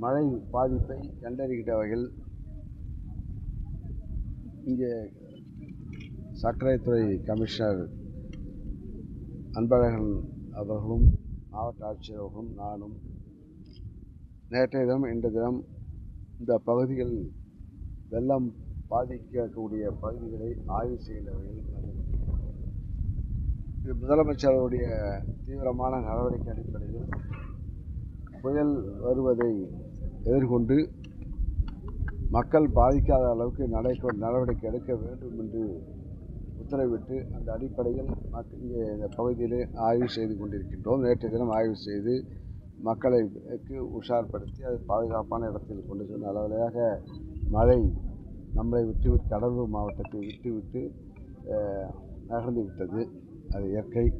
மழை பாதிப்பை கண்டறிகின்ற வகையில் இங்கே சர்க்கரைத்துறை கமிஷனர் அன்பழகன் அவர்களும் மாவட்ட ஆட்சியர் அவர்களும் நானும் நேற்றைய தினம் இன்று தினம் இந்த பகுதிகளில் வெள்ளம் பாதிக்கக்கூடிய பகுதிகளை ஆய்வு செய்கின்ற வகையில் இது முதலமைச்சருடைய தீவிரமான நடவடிக்கை அடிப்படையில் புயல் வருவதை எதிர்கொண்டு மக்கள் பாதிக்காத அளவுக்கு நடை நடவடிக்கை எடுக்க வேண்டும் என்று உத்தரவிட்டு அந்த அடிப்படையில் மக் இங்கே இந்த பகுதியிலே ஆய்வு செய்து கொண்டிருக்கின்றோம். நேற்றைய தினம் ஆய்வு செய்து மக்களைக்கு உஷார்படுத்தி அது பாதுகாப்பான இடத்தில் கொண்டு செல்லும் அளவிலாக மழை நம்மளை விட்டுவிட்டு கடலூர் மாவட்டத்தை விட்டுவிட்டு நகர்ந்து விட்டது. அது இயற்கை.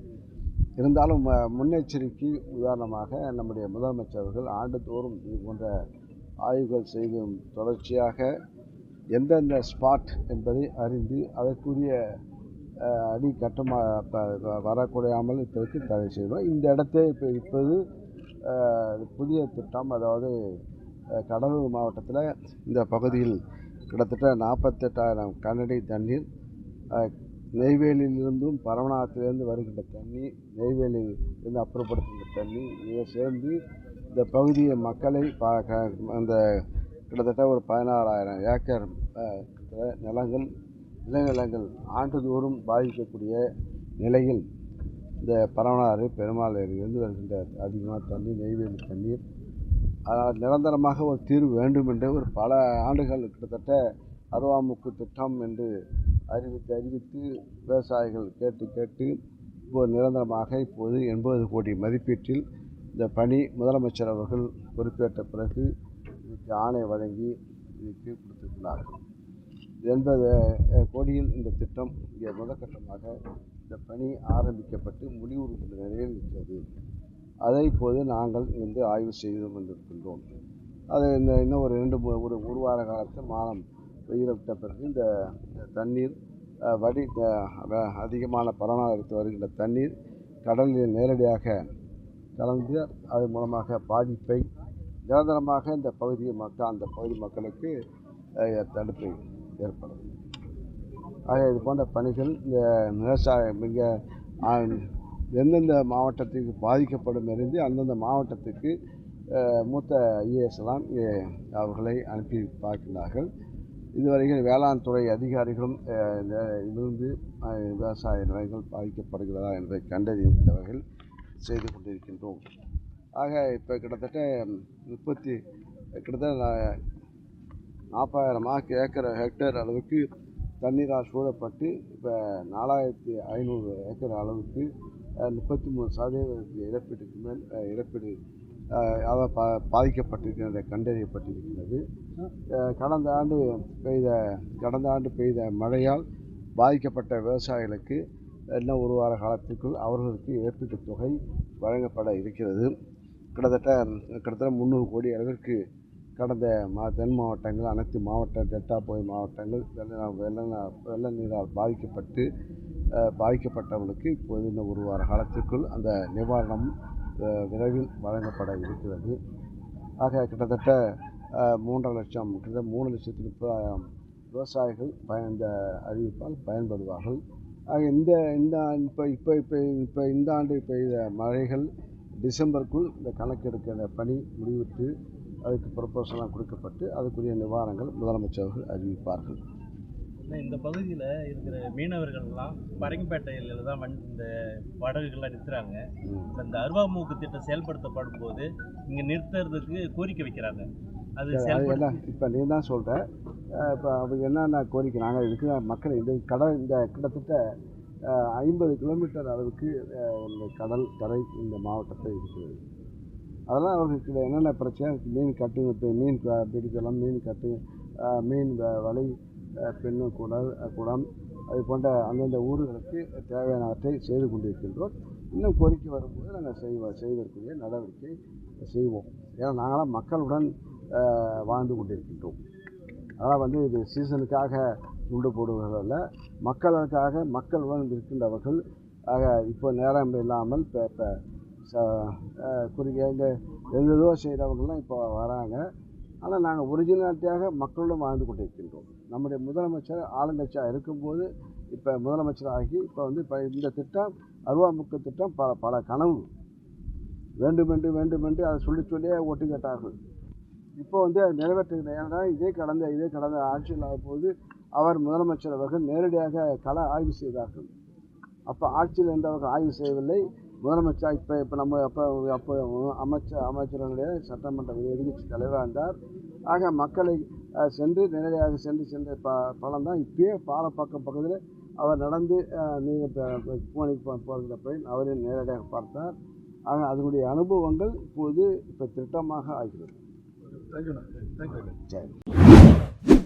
இருந்தாலும் ம- முன்னெச்சரிக்கை உதாரணமாக நம்முடைய முதலமைச்சர் ஆண்டுதோறும் இது போன்ற ஆய்வுகள் செய்தும் தொடர்ச்சியாக எந்தெந்த ஸ்பாட் என்பதை அறிந்து அதற்குரிய அடி கட்டமாக இப்போ வ- வரக்கூடாமல் இப்போதைக்கு தடை செய்வோம் இந்த இடத்தை இப்போ இப்போது புதிய திட்டம் அதாவது கடலூர் மாவட்டத்தில் இந்த பகுதியில் கிட்டத்தட்ட நாற்பத்தெட்டாயிரம் கனடி தண்ணீர் நெய்வேலியிலிருந்தும் பரமநாத்திலிருந்து வருகின்ற தண்ணி நெய்வேலியிலிருந்து அப்புறப்படுத்துகின்ற தண்ணி இதை சேர்ந்து இந்த பகுதிய மக்களை பா க- அந்த கிட்டத்தட்ட ஒரு பதினாறாயிரம் ஏக்கர் நிலங்கள் விளைநிலங்கள் ஆண்டுதோறும் பாதிக்கக்கூடிய நிலையில் இந்த பரவனாறு பெருமாள் ஏரியிலிருந்து வருகின்ற அதிகமாக தண்ணீர் நெய்வேலி தண்ணீர். அதனால் நிரந்தரமாக ஒரு தீர்வு வேண்டும் என்று ஒரு பல ஆண்டுகள் கிட்டத்தட்ட அருவாமுக்கு திட்டம் என்று அறிவித்து அறிவித்து விவசாயிகள் கேட்டு கேட்டு இப்போது நிரந்தரமாக இப்போது எண்பது கோடி மதிப்பீட்டில் இந்த பணி முதலமைச்சர் அவர்கள் பொறுப்பேற்ற பிறகு இதுக்கு ஆணை வழங்கி இதுக்கு கொடுத்திருக்கிறார்கள் எண்பது கோடியில் இந்த திட்டம் இங்கே முதற்கட்டமாக இந்த பணி ஆரம்பிக்கப்பட்டு முடிவுறுகின்ற நிலையில் இருக்கிறது அதை இப்போது நாங்கள் வந்து ஆய்வு செய்து கொண்டிருக்கின்றோம். அது இந்த இன்னும் ஒரு ரெண்டு ஒரு ஒரு வார காலத்தில் மானம் வெயில் விட்ட பிறகு இந்த தண்ணீர் வடி அதிகமான பரவலாக எடுத்து வருகின்ற தண்ணீர் கடலில் நேரடியாக கலந்து அது மூலமாக பாதிப்பை நிரந்தரமாக இந்த பகுதி மக்கள் அந்த பகுதி மக்களுக்கு தடுப்பை தடுப்பு ஏற்படும் ஆக இது போன்ற பணிகள் இந்த விவசாயம் இங்கே எந்தெந்த மாவட்டத்துக்கு பாதிக்கப்படும் இருந்து அந்தந்த மாவட்டத்துக்கு மூத்த ஐஏஎஸ் எல்லாம் அவர்களை அனுப்பி பார்க்கிறார்கள் இதுவரையில் வேளாண் துறை அதிகாரிகளும் இருந்து விவசாய நிலங்கள் பாதிக்கப்படுகிறதா என்பதை கண்டறிந்தவர்கள் செய்து கொண்டிருக்கின்றோம். ஆக இப்போ கிட்டத்தட்ட முப்பத்தி கிட்டத்தட்ட நாற்பதாயிரம் ஆக்கு ஏக்கர் ஹெக்டேர் அளவுக்கு தண்ணீரால் சூழப்பட்டு இப்போ நாலாயிரத்தி ஐநூறு ஏக்கர் அளவுக்கு முப்பத்தி மூணு சதவீதத்துக்கு இழப்பீட்டுக்கு மேல் இழப்பீடு அதாவது பா பாதிக்கப்பட்டிருக்கிறது கண்டறியப்பட்டிருக்கிறது. கடந்த ஆண்டு பெய்த கடந்த ஆண்டு பெய்த மழையால் பாதிக்கப்பட்ட விவசாயிகளுக்கு இன்னும் ஒரு வார காலத்திற்குள் அவர்களுக்கு இழப்பீட்டுத் தொகை வழங்கப்பட இருக்கிறது. கிட்டத்தட்ட கிட்டத்தட்ட முந்நூறு கோடி அளவிற்கு கடந்த மா தென் மாவட்டங்கள் அனைத்து மாவட்ட டெல்டா போய் மாவட்டங்கள் வெள்ள வெள்ள வெள்ள நீரால் பாதிக்கப்பட்டு பாதிக்கப்பட்டவர்களுக்கு இப்போது இன்னும் ஒரு வார காலத்திற்குள் அந்த நிவாரணம் விரைவில் வழங்கப்பட இருக்கிறது. ஆக கிட்டத்தட்ட மூன்றரை லட்சம் கிட்டத்தட்ட மூணு லட்சத்து முப்பதாயிரம் விவசாயிகள் பயன் இந்த அறிவிப்பால் பயன்படுவார்கள். இந்த இந்த இப்போ இப்போ இப்போ இப்போ இந்த ஆண்டு பெய்த மழைகள் டிசம்பருக்குள் இந்த கணக்கெடுக்கிற பணி முடிவிட்டு அதுக்கு ப்ரொப்போசலாம் கொடுக்கப்பட்டு அதுக்குரிய நிவாரணங்கள் முதலமைச்சர்கள் அறிவிப்பார்கள். இந்த பகுதியில் இருக்கிற மீனவர்கள்லாம் பரங்கிப்பேட்டையில் தான் வண்டி இந்த படகுகள்லாம் நிறுத்துறாங்க ம். இந்த அருவாமூக்கு திட்டம் செயல்படுத்தப்படும் போது இங்கே நிறுத்துறதுக்கு கோரிக்கை வைக்கிறாங்க. அது இப்போ நீ தான் சொல்கிற இப்போ அவங்க என்னென்ன கோரிக்கை நாங்கள் இதுக்கு மக்கள் இந்த கடல் இந்த கிட்டத்தட்ட ஐம்பது கிலோமீட்டர் அளவுக்கு இந்த கடல் கரை இந்த மாவட்டத்தில் இருக்குது அதெல்லாம் அவர்களுக்கு என்னென்ன பிரச்சனை? இருக்குது மீன் கட்டு இப்போ மீன் பிடிக்கலாம் மீன் கட்டு மீன் வ- வலை அஹ், பெண்ணு குடல் குடம் அது போன்ற அந்தந்த ஊர்களுக்கு தேவையானவற்றை செய்து கொண்டிருக்கின்றோம். இன்னும் கோரிக்கை வரும்போது நாங்கள் செய்வோம் செய்வதற்குரிய நடவடிக்கை செய்வோம். ஏன்னா நாங்களாம் மக்களுடன் வாழ்ந்து கொண்டிருக்கின்றோம். அதனால் வந்து இது சீசனுக்காக துண்டு போடுவதல்ல. மக்களுக்காக மக்களுக்காக மக்களுடன் இருக்கின்றவர்கள் ஆக இப்போ நேரம் இல்லாமல் இப்போ இப்போ ச குறுகிய இந்த எந்ததோ செய்கிறவங்களாம் இப்போ வராங்க. ஆனால் நாங்கள் ஒரிஜினாலிட்டியாக மக்களுடன் வாழ்ந்து கொண்டிருக்கின்றோம். நம்முடைய முதலமைச்சர் ஆளுங்கட்சியாக இருக்கும்போது இப்போ முதலமைச்சர் ஆகி இப்போ வந்து இப்போ இந்த திட்டம் அருவாமுக்க திட்டம் பல பல கனவு. வேண்டுமென்று வேண்டுமென்று அதை சொல்லி சொல்லியே ஓட்டு கேட்டார்கள் இப்போ வந்து அது நிறைவேற்றுகிற ஏன்னா இதே கடந்த இதே கடந்த ஆட்சியில் ஆகும்போது அவர் முதலமைச்சர் அவர்கள் நேரடியாக கள ஆய்வு செய்தார்கள். அப்போ ஆட்சியில் இருந்தவர்கள் ஆய்வு செய்யவில்லை. முதலமைச்சர் இப்போ இப்போ நம்ம அப்போ அப்போ அமைச்சர் அமைச்சர்களுடைய சட்டமன்ற எதிர்கட்சி தலைவராக இருந்தார். ஆக மக்களை சென்று நேரடியாக சென்று சென்ற ப பலம் தான். இப்பயே பாலப்பாக்கம் பக்கத்தில் அவர் நடந்து அஹ், பூனைக்கு போகிற பையன் அவரே நேரடியாக பார்த்தார். ஆக அதனுடைய அனுபவங்கள் இப்போது இப்போ திட்டமாக ஆகிறது. 大丈夫なんで、大丈夫。じゃあ